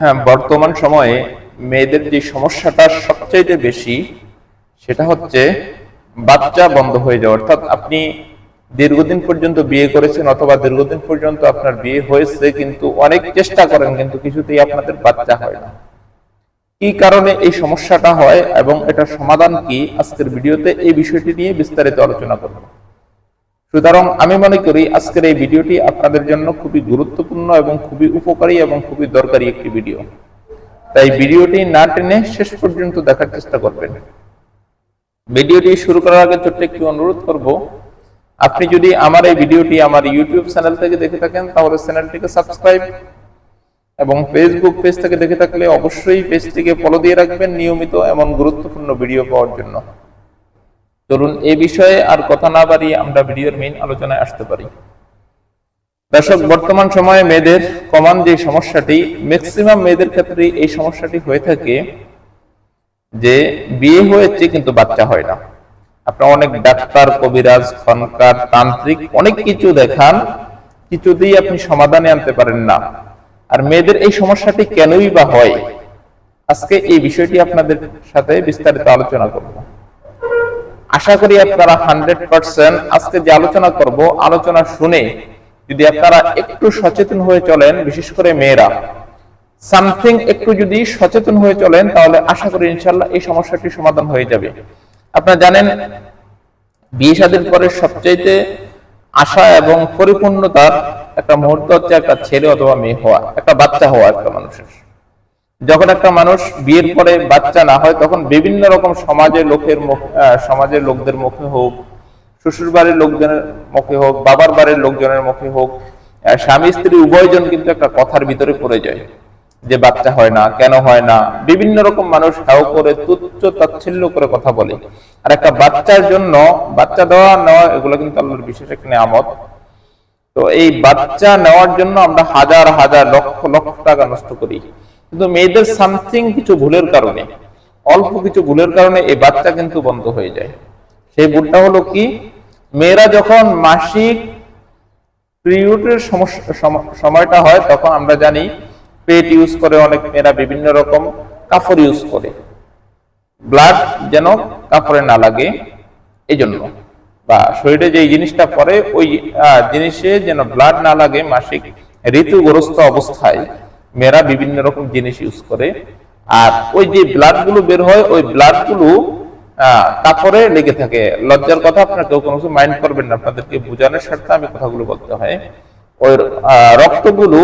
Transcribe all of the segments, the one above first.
হ্যাঁ বর্তমান সময়ে মেয়েদের যে সমস্যাটা সবচাইতে বেশি, সেটা হচ্ছে বাচ্চা বন্ধ হয়ে যাওয়া। অর্থাৎ আপনি দীর্ঘদিন পর্যন্ত বিয়ে করেছেন অথবা দীর্ঘদিন পর্যন্ত আপনার বিয়ে হয়েছে, কিন্তু অনেক চেষ্টা করেন, কিন্তু কিছুতেই আপনাদের বাচ্চা হয় না। কি কারণে এই সমস্যাটা হয় এবং এটার সমাধান কি? আজকের ভিডিওতে এই বিষয়টি নিয়ে বিস্তারিত আলোচনা করব। সুতরাং আমি মনে করি আজকের এই ভিডিওটি আপনাদের জন্য খুবই গুরুত্বপূর্ণ এবং খুবই উপকারী এবং খুবই দরকারি একটি ভিডিও। তাই ভিডিওটি না টেনে শেষ পর্যন্ত দেখার চেষ্টা করবেন। ভিডিওটি শুরু করার আগে ছোট্ট একটি অনুরোধ করব, আপনি যদি আমার এই ভিডিওটি আমার ইউটিউব চ্যানেল থেকে দেখে থাকেন, তাহলে চ্যানেলটিকে সাবস্ক্রাইব এবং ফেসবুক পেজ থেকে দেখে থাকলে অবশ্যই পেজটিকে ফলো দিয়ে রাখবেন নিয়মিত এমন গুরুত্বপূর্ণ ভিডিও পাওয়ার জন্য। চলুন এই বিষয়ে আর কথা না বাড়িয়ে আমরা ভিডিওর মেইন আলোচনায় আসতে পারি। দর্শক, বর্তমান সময়ে মেয়েদের কমন যে সমস্যাটি ম্যাক্সিমাম মেয়েদের ক্ষেত্রে এই সমস্যাটি হয়ে থাকে যে বিয়ে হয়েছে কিন্তু বাচ্চা হয় না। আপনার অনেক ডাক্তার, কবিরাজ, খনকার, তান্ত্রিক অনেক কিছু দেখান, কিছুতেই আপনি সমাধানে আনতে পারেন না। আর মেয়েদের এই সমস্যাটি কেনই বা হয়? আজকে এই বিষয়টি আপনাদের সাথে বিস্তারিত আলোচনা করব। আশা করি আপনারা হান্ড্রেড পার্সেন্ট আজকে যে আলোচনা করব, আলোচনা শুনে যদি আপনারা একটু সচেতন হয়ে চলেন, বিশেষ করে মেয়েরা সামথিং একটু যদি সচেতন হয়ে চলেন, তাহলে আশা করি ইনশাল্লাহ এই সমস্যাটি সমাধান হয়ে যাবে। আপনারা জানেন, বিয়ে শাদীর পরে সবচাইতে আশা এবং পরিপূর্ণতার একটা মুহূর্ত হচ্ছে একটা ছেলে অথবা মেয়ে হওয়া, একটা বাচ্চা হওয়া একটা মানুষের। যখন একটা মানুষ বিয়ের পরে বাচ্চা না হয়, তখন বিভিন্ন রকম সমাজের লোকের সমাজের লোকদের মুখে হোক শ্বশুর বাড়ির লোকজনের মুখে হোক, বাবার বাড়ির লোকজনের মুখে হোক স্বামী, স্ত্রী, উভয়জন কিন্তু একটা কথার ভিতরে পড়ে যায় যে বাচ্চা হয় না, কেন হয় না? বিভিন্ন রকম মানুষ হাও করে, তুচ্ছ, তাচ্ছিল্য করে কথা বলে। আর একটা বাচ্চার জন্য বাচ্চা দেওয়া নেওয়া, এগুলো কিন্তু আল্লাহর বিশেষ একটা নিয়ামত। তো এই বাচ্চা নেওয়ার জন্য আমরা হাজার হাজার লক্ষ লক্ষ টাকা নষ্ট করি। কিন্তু মেয়েদের সামথিং কিছু ভুলের কারণে, অল্প কিছু ভুলের কারণে এই বাচ্চা কিন্তু বন্ধ হয়ে যায়। সেই ভুলটা হলো কি? মেয়েরা যখন মাসিক পিরিয়ডের সময়টা হয়, তখন আমরা জানি পেট ইউজ করে অনেক মেয়েরা বিভিন্ন রকম কাপড় ইউজ করে। ব্লাড যেন কাপড়ে না লাগে এই জন্য বা শরীরে যে জিনিসটা পরে, ওই জিনিসে যেন ব্লাড না লাগে, মাসিক ঋতুগ্রস্ত অবস্থায় মেয়েরা বিভিন্ন রকম জিনিস ইউজ করে। আর ওই যে ব্লাডগুলো বের হয়, ওই ব্লাডগুলো কাপড়ে লেগে থাকে। লজ্জার কথা আপনার কেউ কোনো কিছু মাইন্ড করবেন না, আপনাদেরকে বোঝানোর স্বার্থে আমি কথাগুলো বলতে হয়। ওই রক্তগুলো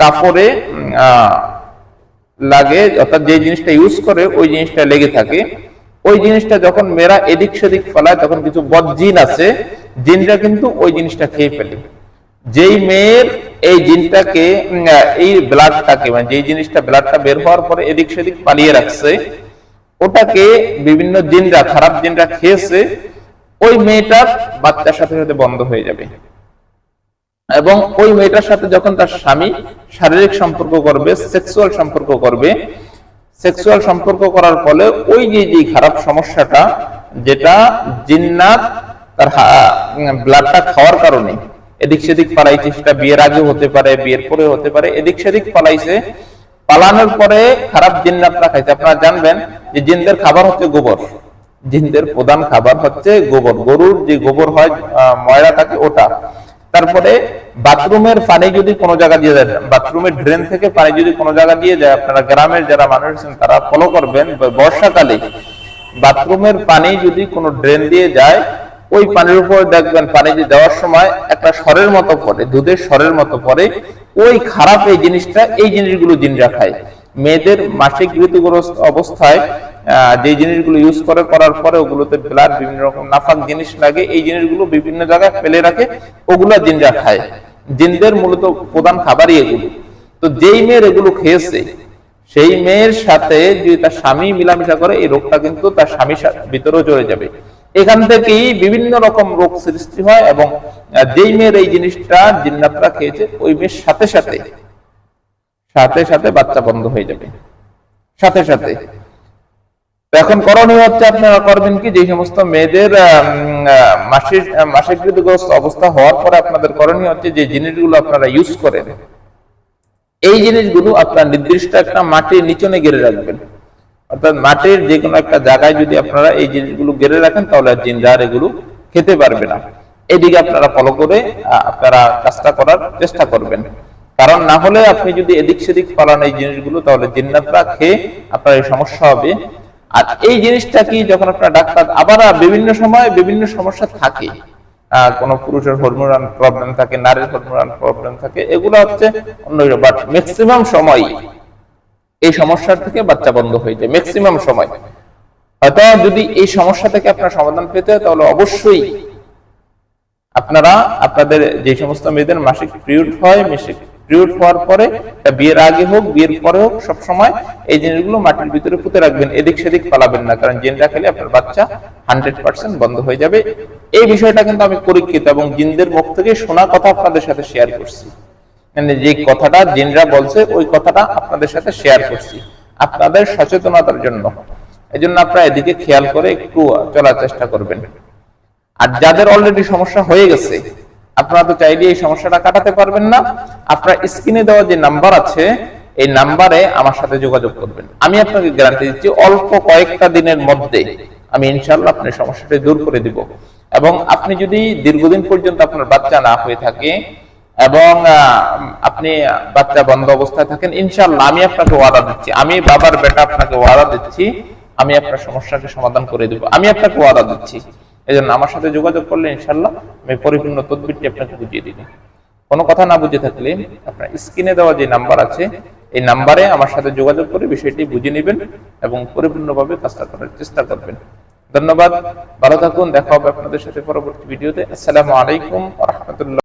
কাপড়ে লাগে, অর্থাৎ যে জিনিসটা ইউজ করে, ওই জিনিসটা লেগে থাকে। ওই জিনিসটা যখন মেয়েরা এদিক সেদিক ফেলায়, তখন কিছু বদ জিন আছে জিনটা কিন্তু ওই জিনিসটা খেয়ে ফেলে। যেই মেয়ের এই জিনটাকে এই ব্লাডটাকে মানে যেই জিনিসটা ব্লাডটা বের হওয়ার পরে এদিক সেদিক পালিয়ে রাখছে, ওটাকে বিভিন্ন জিনরা, খারাপ জিনরা খেয়েছে, ওই মেয়েটার বাচ্চার সাথে সাথে বন্ধ হয়ে যাবে। এবং ওই মেয়েটার সাথে যখন তার স্বামী শারীরিক সম্পর্ক করবে সেক্সুয়াল সম্পর্ক করবে সেক্সুয়াল সম্পর্ক করার ফলে ওই যে যে খারাপ সমস্যাটা, যেটা জিন্নাত তার ব্লাডটা খাওয়ার কারণে এদিক সেদিক পালাইছে, সেটা বিয়ের আগে হতে পারে, বিয়ের পরে হতে পারে, এদিক সেদিক পালাইছে। পালানোর পরে খারাপ জিন্নাতটা খাইছে। আপনারা জানবেন যে জিনদের খাবার হচ্ছে গোবর। জিনদের প্রধান খাবার হচ্ছে গোবর। গরুর যে গোবর হয় ময়লা থাকে, ওটা। তারপরে বাথরুমের পানি যদি কোনো জায়গা দিয়ে দেয় বাথরুমের ড্রেন থেকে পানি যদি কোনো জায়গা দিয়ে যায়, আপনারা গ্রামের যারা মানুষ আছেন, তারা ফলো করবেন। বর্ষাকালে বাথরুমের পানি যদি কোনো ড্রেন দিয়ে যায় ওই পানির উপর দেখবেন পানি যে দেওয়ার সময় একটা স্বরের মতো পড়ে, দুধের স্বরের মতো পড়ে, ওই খারাপ এই জিনিসটা, এই জিনিসগুলো জিনরা খায় মেয়েদের মাসিক ঋতুগ্রস্ত অবস্থায় যে জিনিসগুলো ইউজ করে, করার পরে ওগুলোতে ব্লাড, বিভিন্ন রকম নাফাক জিনিস লাগে, এই জিনিসগুলো বিভিন্ন জায়গায় ফেলে রাখে, ওগুলা জিনরা খায় জিনদের মূলত প্রধান খাবারই এগুলো। তো যেই মেয়ের এগুলো খেয়েছে, সেই মেয়ের সাথে যদি তার স্বামী মিলামিশা করে, এই রোগটা কিন্তু তার স্বামীর ভিতরেও চলে যাবে। এখান থেকেই বিভিন্ন রকম রোগ সৃষ্টি হয় এবং যেই মেয়ের এই জিনিসটা জিন্নাতরা খেয়েছে ওই মেয়ের সাথে সাথে সাথে সাথে বাচ্চা বন্ধ হয়ে যাবে। সাথে সাথে। এখন করণীয় হচ্ছে আপনারা করবেন কি যে সমস্ত মেয়েদের মাসিক আহ, মাসিক ঋতুগ্রস্ত অবস্থা হওয়ার পরে আপনাদের করণীয় হচ্ছে যে জিনিসগুলো আপনারা ইউজ করেন। এই জিনিসগুলো আপনার নির্দিষ্ট একটা মাটির নিচনে গেড়ে রাখবেন। অর্থাৎ মাটির যে কোনো একটা জায়গায় যদি আপনারা এই জিনিসগুলো গেড়ে রাখেন, তাহলে আর জিনরা এগুলো খেতে পারবে না। এদিকে আপনারা ফলো করে আপনারা কাজটা করার চেষ্টা করবেন। কারণ না হলে আপনি যদি এদিক সেদিক পালান এই জিনিসগুলো, তাহলে জিন্নাতরা খেয়ে আপনার এই সমস্যা হবে। আর এই জিনিসটা কি যখন আপনার ডাক্তার আবার বিভিন্ন সময় বিভিন্ন সমস্যা থাকে কোনো পুরুষের হরমোনাল প্রবলেম থাকে, নারীর হরমোনাল প্রবলেম থাকে, এগুলো হচ্ছে অন্য বাট ম্যাক্সিমাম সময় এই সমস্যার থেকে বাচ্চা বন্ধ হয়ে যায় ম্যাক্সিমাম সময়। হয়তো যদি এই সমস্যা থেকে আপনার সমাধান পেতে হয়, তাহলে অবশ্যই আপনারা, আপনাদের যে সমস্ত মেয়েদের মাসিক পিরিয়ড হয়, মাসিক পিরিয়ড হওয়ার পরে বিয়ের আগে হোক, বিয়ের পরে হোক, সব সময় এই জিনিসগুলো মাটির ভিতরে পুঁতে রাখবেন, এদিক সেদিক পালাবেন না, কারণ জিনরা খেলে আপনার বাচ্চা হান্ড্রেড পার্সেন্ট বন্ধ হয়ে যাবে। এই বিষয়টা কিন্তু আমি পরীক্ষিত এবং জিনদের মুখ থেকে শোনা কথা আপনাদের সাথে শেয়ার করছি। মানে যে কথাটা জিনরা বলছে, ওই কথাটা আপনাদের সাথে শেয়ার করছি। আপনাদের সচেতনতার জন্য। এই জন্য আপনারা এদিকে খেয়াল করে একটু চলার চেষ্টা করবেন। আর যাদের অলরেডি সমস্যা হয়ে গেছে, আপনারা তো চাইলে এই সমস্যাটা কাটাতে পারবেন না। আপনার স্ক্রিনে দেওয়া যে নাম্বার আছে, এই নাম্বারে আমার সাথে যোগাযোগ করবেন। আমি আপনাকে গ্যারান্টি দিচ্ছি, অল্প কয়েকটা দিনের মধ্যে আমি ইনশাল্লাহ আপনার সমস্যাটা দূর করে দিব। এবং আপনি যদি দীর্ঘদিন পর্যন্ত আপনার বাচ্চা না হয়ে থাকে এবং আপনি বাচ্চা বন্ধ অবস্থায় থাকেন ইনশাল্লাহ আমি আপনাকে ওয়াদা দিচ্ছি। আমি বাবার বেটা আপনাকে ওয়াদা দিচ্ছি, আমি আপনার সমস্যাকে সমাধান করে দেব। আমি আপনাকে ওয়াদা দিচ্ছি। এই জন্য আমার সাথে যোগাযোগ করলে ইনশাল্লাহ আমি পরিপূর্ণ তদবিরটি আপনাকে বুঝিয়ে দিব কোনো কথা না বুঝে থাকলে আপনার স্ক্রিনে দেওয়া যে নাম্বার আছে, এই নাম্বারে আমার সাথে যোগাযোগ করে বিষয়টি বুঝে নেবেন এবং পরিপূর্ণভাবে কাজটা করার চেষ্টা করবেন। ধন্যবাদ। ভালো থাকুন। দেখা হবে আপনাদের সাথে পরবর্তী ভিডিওতে। আসসালামু আলাইকুম রহমতুল্লাহ।